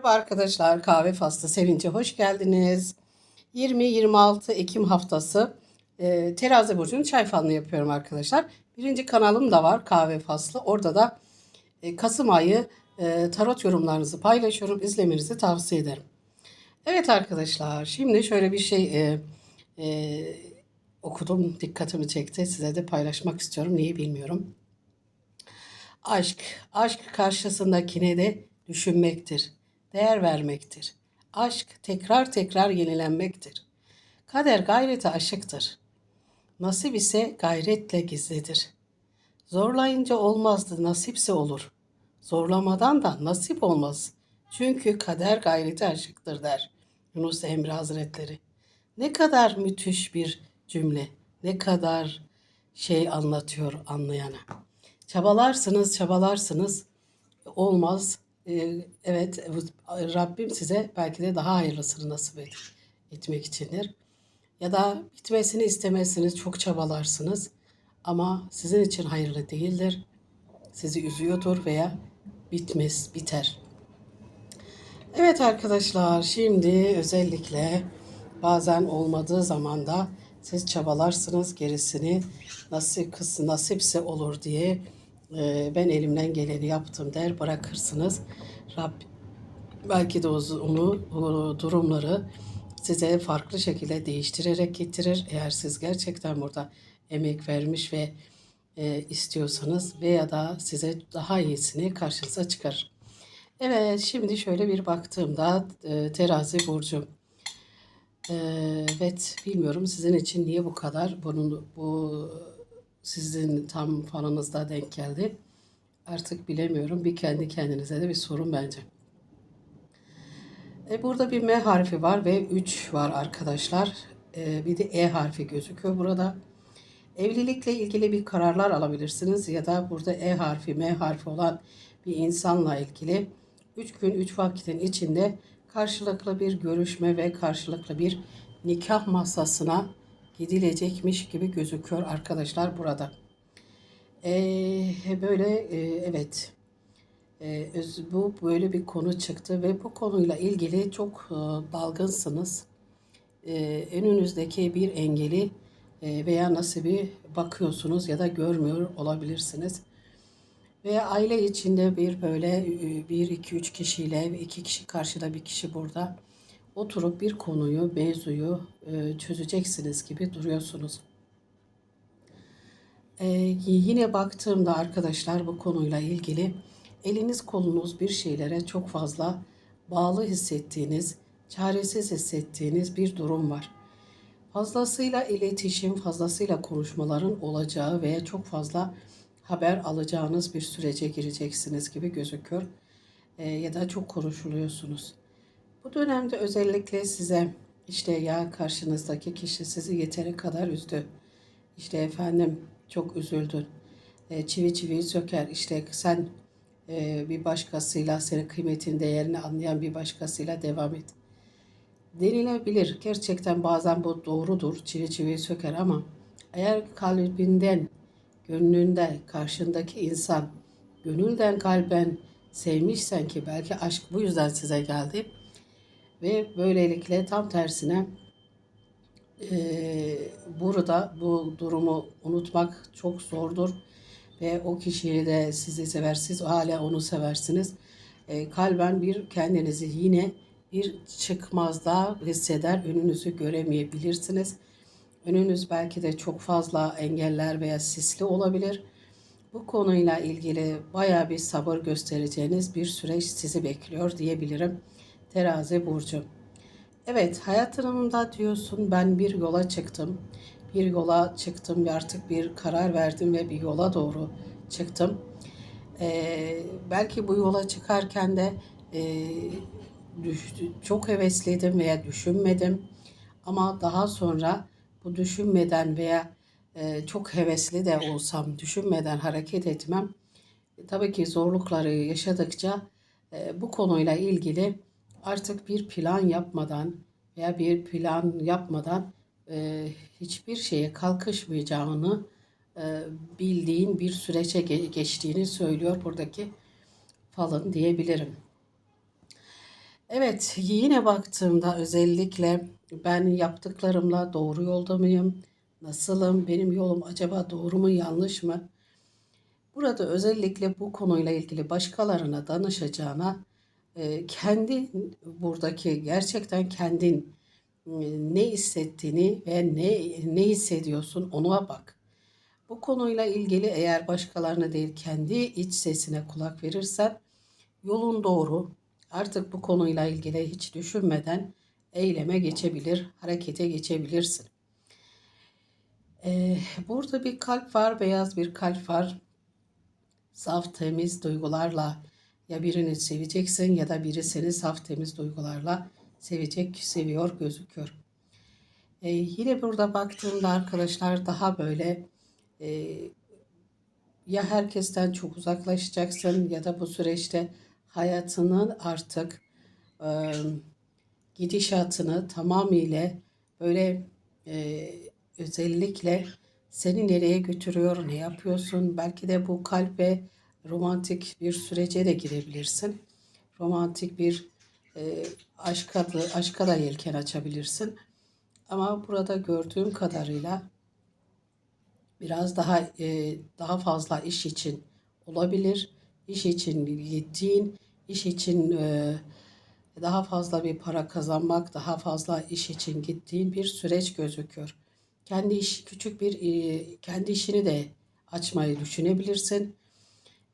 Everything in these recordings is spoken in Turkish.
Merhaba arkadaşlar, Kahve Faslı Sevinç'e hoş geldiniz. 20-26 Ekim haftası e, Terazi Burcu'nun çay falını yapıyorum arkadaşlar. Birinci kanalım da var Kahve Faslı. Orada da e, Kasım ayı e, tarot yorumlarınızı paylaşıyorum. İzlemenizi tavsiye ederim. Evet arkadaşlar, şimdi şöyle bir şey e, e, okudum, dikkatimi çekti. Size de paylaşmak istiyorum. Niye bilmiyorum. Aşk, aşk karşısındakine de düşünmektir, değer vermektir. Aşk tekrar tekrar yenilenmektir. Kader gayrete aşıktır. Nasip ise gayretle gizlidir. Zorlayınca olmazdı, nasipse olur. Zorlamadan da nasip olmaz. Çünkü kader gayrete aşıktır der Yunus Emre Hazretleri. Ne kadar müthiş bir cümle, ne kadar şey anlatıyor anlayana. Çabalarsınız, çabalarsınız. Olmaz. Evet, Rabbim size belki de daha hayırlısını nasip et, etmek içindir. Ya da bitmesini istemezsiniz, çok çabalarsınız. Ama sizin için hayırlı değildir. Sizi üzüyordur veya bitmez, biter. Evet arkadaşlar, şimdi özellikle bazen olmadığı zaman da siz çabalarsınız gerisini nasip kız nasipse olur diye e, ben elimden geleni yaptım der bırakırsınız. Rab belki de onu o durumları size farklı şekilde değiştirerek getirir. Eğer siz gerçekten burada emek vermiş ve e, istiyorsanız veya da size daha iyisini karşınıza çıkar. Evet şimdi şöyle bir baktığımda e, terazi burcu. E, evet bilmiyorum sizin için niye bu kadar bunun bu sizin tam falanızda denk geldi. Artık bilemiyorum. Bir kendi kendinize de bir sorun bence. E, burada bir M harfi var ve 3 var arkadaşlar. E, bir de E harfi gözüküyor burada. Evlilikle ilgili bir kararlar alabilirsiniz ya da burada E harfi, M harfi olan bir insanla ilgili 3 gün 3 vakitin içinde karşılıklı bir görüşme ve karşılıklı bir nikah masasına gidilecekmiş gibi gözüküyor arkadaşlar burada. Ee, böyle e, evet e, bu böyle bir konu çıktı ve bu konuyla ilgili çok e, dalgınsınız. E, önünüzdeki bir engeli e, veya nasıl bir bakıyorsunuz ya da görmüyor olabilirsiniz. Veya aile içinde bir böyle bir iki üç kişiyle iki kişi karşıda bir kişi burada oturup bir konuyu, mevzuyu e, çözeceksiniz gibi duruyorsunuz. E, yine baktığımda arkadaşlar bu konuyla ilgili eliniz kolunuz bir şeylere çok fazla bağlı hissettiğiniz, çaresiz hissettiğiniz bir durum var. Fazlasıyla iletişim, fazlasıyla konuşmaların olacağı veya çok fazla haber alacağınız bir sürece gireceksiniz gibi gözüküyor. E, ya da çok konuşuluyorsunuz. Bu dönemde özellikle size işte ya karşınızdaki kişi sizi yeteri kadar üzdü. İşte efendim çok üzüldün. E, çivi çiviyi söker. İşte sen e, bir başkasıyla senin kıymetin değerini anlayan bir başkasıyla devam et. Denilebilir. Gerçekten bazen bu doğrudur. Çivi çiviyi söker ama eğer kalbinden, gönlünde karşındaki insan gönülden kalben sevmişsen ki belki aşk bu yüzden size geldi ve böylelikle tam tersine e, burada bu durumu unutmak çok zordur. Ve o kişiyi de sizi sever, siz hala onu seversiniz. E, kalben bir kendinizi yine bir çıkmazda hisseder, önünüzü göremeyebilirsiniz. Önünüz belki de çok fazla engeller veya sisli olabilir. Bu konuyla ilgili baya bir sabır göstereceğiniz bir süreç sizi bekliyor diyebilirim. Terazi burcu. Evet, hayatımda diyorsun ben bir yola çıktım. Bir yola çıktım ve artık bir karar verdim ve bir yola doğru çıktım. Ee, belki bu yola çıkarken de e, düştü, çok hevesledim veya düşünmedim. Ama daha sonra bu düşünmeden veya e, çok hevesli de olsam düşünmeden hareket etmem. Tabii ki zorlukları yaşadıkça e, bu konuyla ilgili artık bir plan yapmadan veya bir plan yapmadan e, hiçbir şeye kalkışmayacağını e, bildiğin bir süreçe geçtiğini söylüyor buradaki falın diyebilirim. Evet, yine baktığımda özellikle ben yaptıklarımla doğru yolda mıyım? Nasılım? Benim yolum acaba doğru mu, yanlış mı? Burada özellikle bu konuyla ilgili başkalarına danışacağına kendi buradaki gerçekten kendin ne hissettiğini ve ne ne hissediyorsun ona bak. Bu konuyla ilgili eğer başkalarına değil kendi iç sesine kulak verirsen yolun doğru. Artık bu konuyla ilgili hiç düşünmeden eyleme geçebilir, harekete geçebilirsin. Ee, burada bir kalp var, beyaz bir kalp var. Saf, temiz duygularla ya birini seveceksin ya da biri seni saf, temiz duygularla sevecek, seviyor gözüküyor. Ee, yine burada baktığımda arkadaşlar daha böyle e, ya herkesten çok uzaklaşacaksın ya da bu süreçte hayatının artık e, gidişatını tamamıyla böyle e, özellikle seni nereye götürüyor, ne yapıyorsun? Belki de bu kalp ve romantik bir sürece de girebilirsin. Romantik bir e, aşka, da, aşka da yelken açabilirsin. Ama burada gördüğüm kadarıyla biraz daha e, daha fazla iş için olabilir. İş için gittiğin, iş için e, daha fazla bir para kazanmak, daha fazla iş için gittiğin bir süreç gözüküyor. Kendi iş küçük bir e, kendi işini de açmayı düşünebilirsin.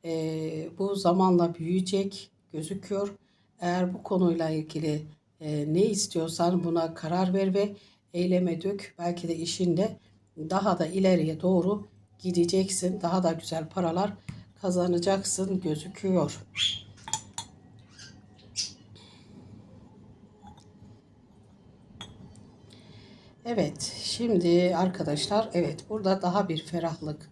E, bu zamanla büyüyecek gözüküyor. Eğer bu konuyla ilgili e, ne istiyorsan buna karar ver ve eyleme dök. Belki de işinde daha da ileriye doğru gideceksin. Daha da güzel paralar kazanacaksın gözüküyor. Evet, şimdi arkadaşlar evet burada daha bir ferahlık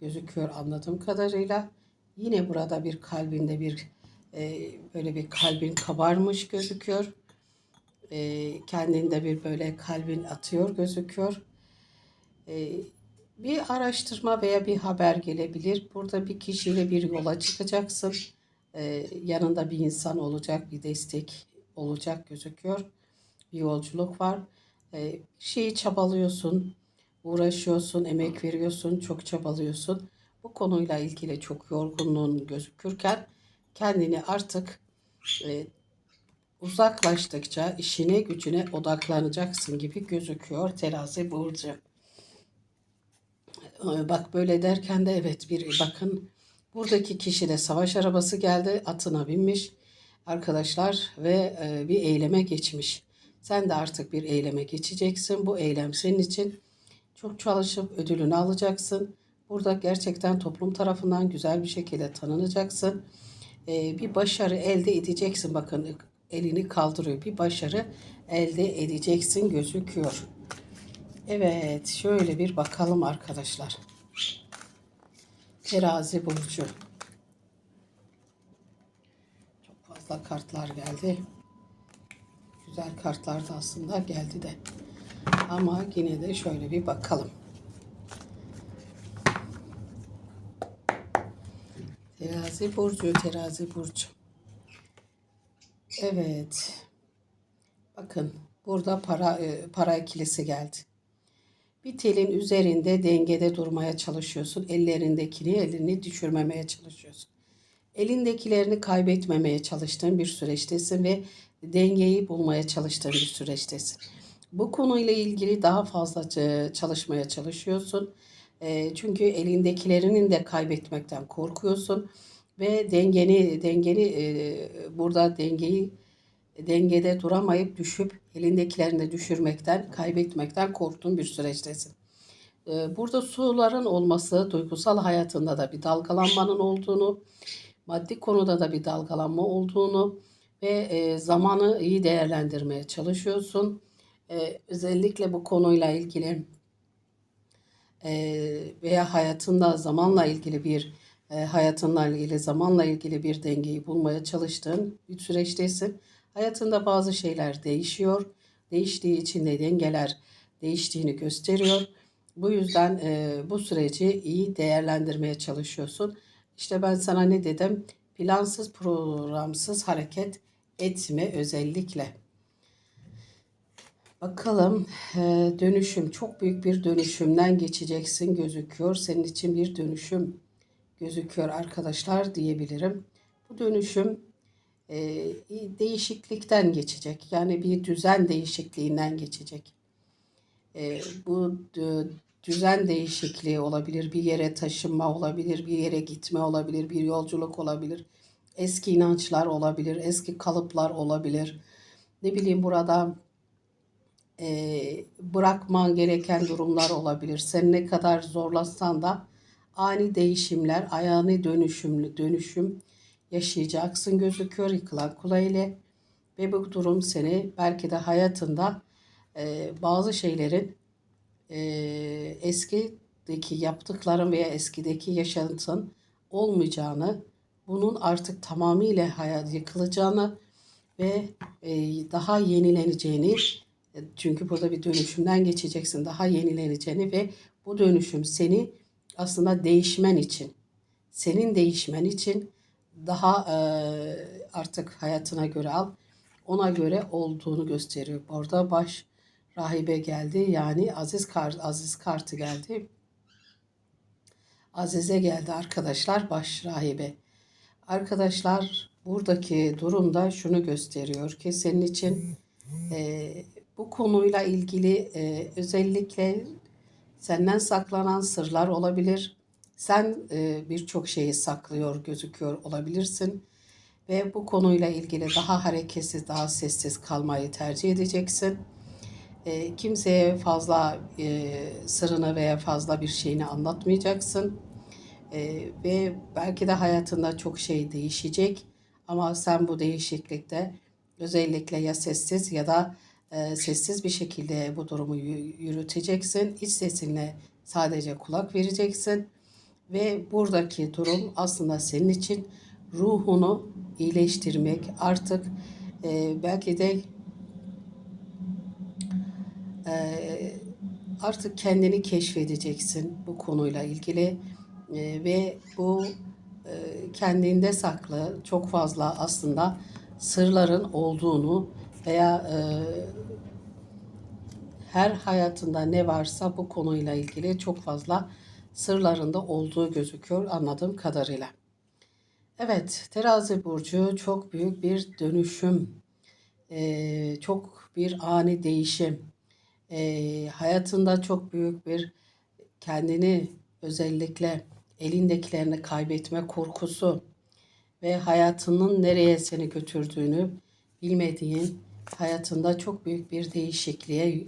gözüküyor anladığım kadarıyla. Yine burada bir kalbinde bir e, böyle bir kalbin kabarmış gözüküyor. E, kendinde bir böyle kalbin atıyor gözüküyor. E, bir araştırma veya bir haber gelebilir. Burada bir kişiyle bir yola çıkacaksın. E, yanında bir insan olacak, bir destek olacak gözüküyor. Bir yolculuk var. E, şeyi çabalıyorsun, uğraşıyorsun, emek veriyorsun, çok çabalıyorsun. Bu konuyla ilgili çok yorgunluğun gözükürken kendini artık e, uzaklaştıkça işine gücüne odaklanacaksın gibi gözüküyor terazi burcu. E, bak böyle derken de evet bir bakın buradaki kişi de savaş arabası geldi atına binmiş arkadaşlar ve e, bir eyleme geçmiş. Sen de artık bir eyleme geçeceksin. Bu eylem senin için çok çalışıp ödülünü alacaksın. Burada gerçekten toplum tarafından güzel bir şekilde tanınacaksın. Ee, bir başarı elde edeceksin. Bakın elini kaldırıyor. Bir başarı elde edeceksin gözüküyor. Evet şöyle bir bakalım arkadaşlar. Terazi burcu. Çok fazla kartlar geldi. Güzel kartlar da aslında geldi de. Ama yine de şöyle bir bakalım. Terazi burcu, terazi burcu. Evet. Bakın burada para e, para ikilisi geldi. Bir telin üzerinde dengede durmaya çalışıyorsun. Ellerindekini elini düşürmemeye çalışıyorsun. Elindekilerini kaybetmemeye çalıştığın bir süreçtesin ve dengeyi bulmaya çalıştığın bir süreçtesin. Bu konuyla ilgili daha fazla çalışmaya çalışıyorsun. Çünkü elindekilerinin de kaybetmekten korkuyorsun ve dengeni dengeni burada dengeyi dengede duramayıp düşüp elindekilerini de düşürmekten, kaybetmekten korktuğun bir süreçtesin. Burada suların olması, duygusal hayatında da bir dalgalanmanın olduğunu, maddi konuda da bir dalgalanma olduğunu ve zamanı iyi değerlendirmeye çalışıyorsun. Özellikle bu konuyla ilgili veya hayatında zamanla ilgili bir hayatınla ilgili zamanla ilgili bir dengeyi bulmaya çalıştığın bir süreçtesin. Hayatında bazı şeyler değişiyor. Değiştiği için de dengeler değiştiğini gösteriyor. Bu yüzden e, bu süreci iyi değerlendirmeye çalışıyorsun. İşte ben sana ne dedim? Plansız, programsız hareket etme özellikle. Bakalım e, dönüşüm çok büyük bir dönüşümden geçeceksin gözüküyor. Senin için bir dönüşüm gözüküyor arkadaşlar diyebilirim. Bu dönüşüm e, değişiklikten geçecek. Yani bir düzen değişikliğinden geçecek. E, bu düzen değişikliği olabilir, bir yere taşınma olabilir, bir yere gitme olabilir, bir yolculuk olabilir. Eski inançlar olabilir, eski kalıplar olabilir. Ne bileyim burada e, bırakman gereken durumlar olabilir. Sen ne kadar zorlasan da ani değişimler, ayağını dönüşümlü dönüşüm yaşayacaksın gözüküyor yıkılan kula ile. Ve bu durum seni belki de hayatında e, bazı şeylerin e, eskideki yaptıkların veya eskideki yaşantın olmayacağını, bunun artık tamamıyla hayat yıkılacağını ve e, daha yenileneceğini çünkü burada bir dönüşümden geçeceksin. Daha yenileneceğini ve bu dönüşüm seni aslında değişmen için, senin değişmen için daha e, artık hayatına göre al, ona göre olduğunu gösteriyor. Orada baş rahibe geldi. Yani Aziz kart, Aziz kartı geldi. Azize geldi arkadaşlar baş rahibe. Arkadaşlar buradaki durumda şunu gösteriyor ki senin için e, bu konuyla ilgili e, özellikle senden saklanan sırlar olabilir. Sen e, birçok şeyi saklıyor gözüküyor olabilirsin ve bu konuyla ilgili daha hareketsiz, daha sessiz kalmayı tercih edeceksin. E, kimseye fazla e, sırrını veya fazla bir şeyini anlatmayacaksın. E, ve belki de hayatında çok şey değişecek ama sen bu değişiklikte özellikle ya sessiz ya da e, sessiz bir şekilde bu durumu yürüteceksin. İç sesinle sadece kulak vereceksin. Ve buradaki durum aslında senin için ruhunu iyileştirmek artık e, belki de e, artık kendini keşfedeceksin bu konuyla ilgili e, ve bu e, kendinde saklı çok fazla aslında sırların olduğunu veya e, her hayatında ne varsa bu konuyla ilgili çok fazla sırlarında olduğu gözüküyor anladığım kadarıyla. Evet, terazi burcu çok büyük bir dönüşüm, e, çok bir ani değişim, e, hayatında çok büyük bir kendini özellikle elindekilerini kaybetme korkusu ve hayatının nereye seni götürdüğünü bilmediğin hayatında çok büyük bir değişikliğe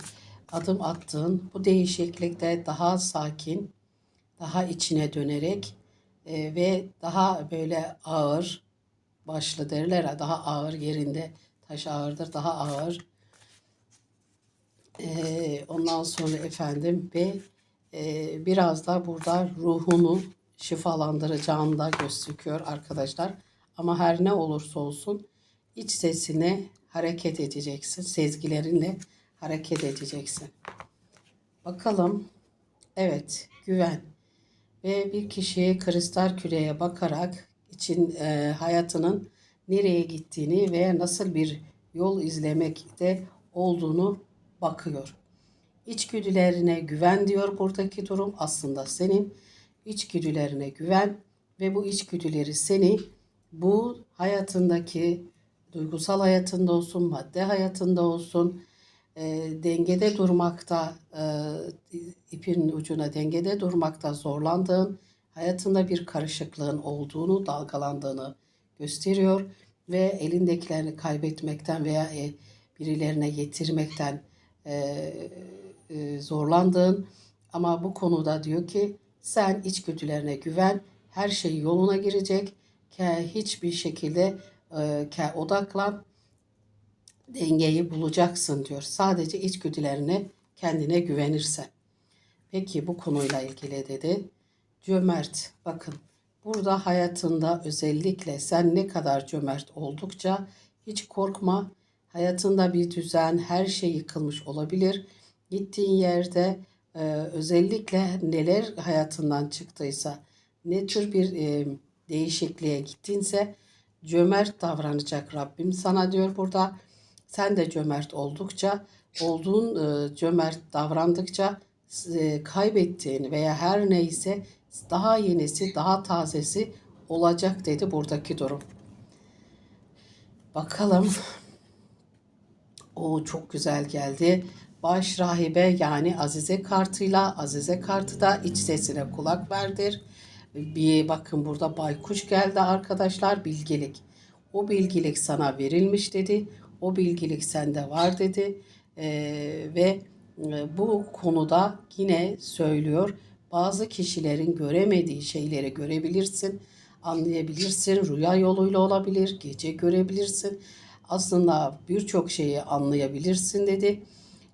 adım attığın, bu değişiklikte daha sakin, daha içine dönerek e, ve daha böyle ağır başlı derler ya daha ağır yerinde taş ağırdır daha ağır. E, ondan sonra efendim ve e, biraz da burada ruhunu şifalandıracağını da gözüküyor arkadaşlar. Ama her ne olursa olsun iç sesine hareket edeceksin. Sezgilerinle hareket edeceksin. Bakalım. Evet, güven. Ve bir kişiye kristal küreye bakarak için e, hayatının nereye gittiğini ve nasıl bir yol izlemekte olduğunu bakıyor. İçgüdülerine güven diyor buradaki durum. Aslında senin içgüdülerine güven ve bu içgüdüleri seni bu hayatındaki duygusal hayatında olsun, madde hayatında olsun e, dengede durmakta, e, ipin ucuna dengede durmakta zorlandığın, hayatında bir karışıklığın olduğunu, dalgalandığını gösteriyor ve elindekilerini kaybetmekten veya e, birilerine yetirmekten e, e, zorlandığın ama bu konuda diyor ki sen içgüdülerine güven, her şey yoluna girecek, hiçbir şekilde e, odaklan, dengeyi bulacaksın diyor. Sadece içgüdülerine kendine güvenirsen. Peki bu konuyla ilgili dedi. Cömert bakın burada hayatında özellikle sen ne kadar cömert oldukça hiç korkma. Hayatında bir düzen her şey yıkılmış olabilir. Gittiğin yerde e, özellikle neler hayatından çıktıysa ne tür bir e, değişikliğe gittinse cömert davranacak Rabbim sana diyor burada. Sen de cömert oldukça, olduğun e, cömert davrandıkça e, kaybettiğin veya her neyse daha yenisi, daha tazesi olacak dedi buradaki durum. Bakalım. O çok güzel geldi. Baş rahibe yani Azize kartıyla Azize kartı da iç sesine kulak verdir. Bir bakın burada baykuş geldi arkadaşlar bilgelik. O bilgilik sana verilmiş dedi. O bilgilik sende var dedi. Ee, ve e, bu konuda yine söylüyor. Bazı kişilerin göremediği şeyleri görebilirsin, anlayabilirsin. Rüya yoluyla olabilir, gece görebilirsin. Aslında birçok şeyi anlayabilirsin dedi.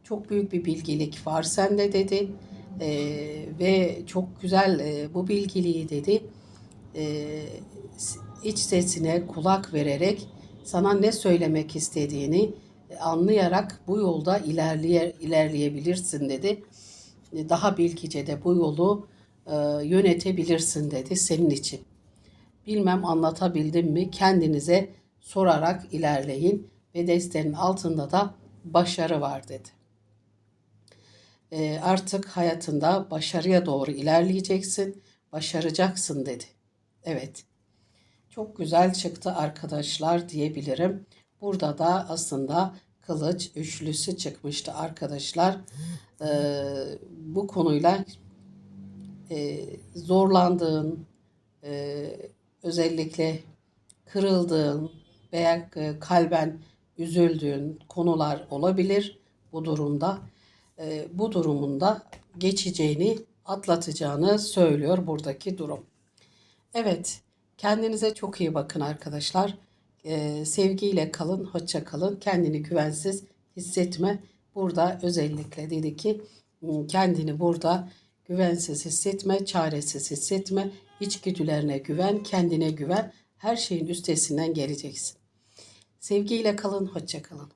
Çok büyük bir bilgelik var sende dedi. Ee, ve çok güzel e, bu bilgiliği dedi. E, iç sesine kulak vererek sana ne söylemek istediğini anlayarak bu yolda ilerleye, ilerleyebilirsin dedi. Daha bilgice de bu yolu e, yönetebilirsin dedi senin için. Bilmem anlatabildim mi? Kendinize sorarak ilerleyin ve destenin altında da başarı var dedi. E, artık hayatında başarıya doğru ilerleyeceksin, başaracaksın dedi. Evet. Çok güzel çıktı arkadaşlar diyebilirim. Burada da aslında kılıç üçlüsü çıkmıştı arkadaşlar. Ee, bu konuyla e, zorlandığın, e, özellikle kırıldığın veya e, kalben üzüldüğün konular olabilir bu durumda. E, bu durumunda geçeceğini, atlatacağını söylüyor buradaki durum. Evet, kendinize çok iyi bakın arkadaşlar. Ee, sevgiyle kalın, hoşça kalın. Kendini güvensiz hissetme. Burada özellikle dedi ki kendini burada güvensiz hissetme, çaresiz hissetme. İçgüdülerine güven, kendine güven. Her şeyin üstesinden geleceksin. Sevgiyle kalın, hoşça kalın.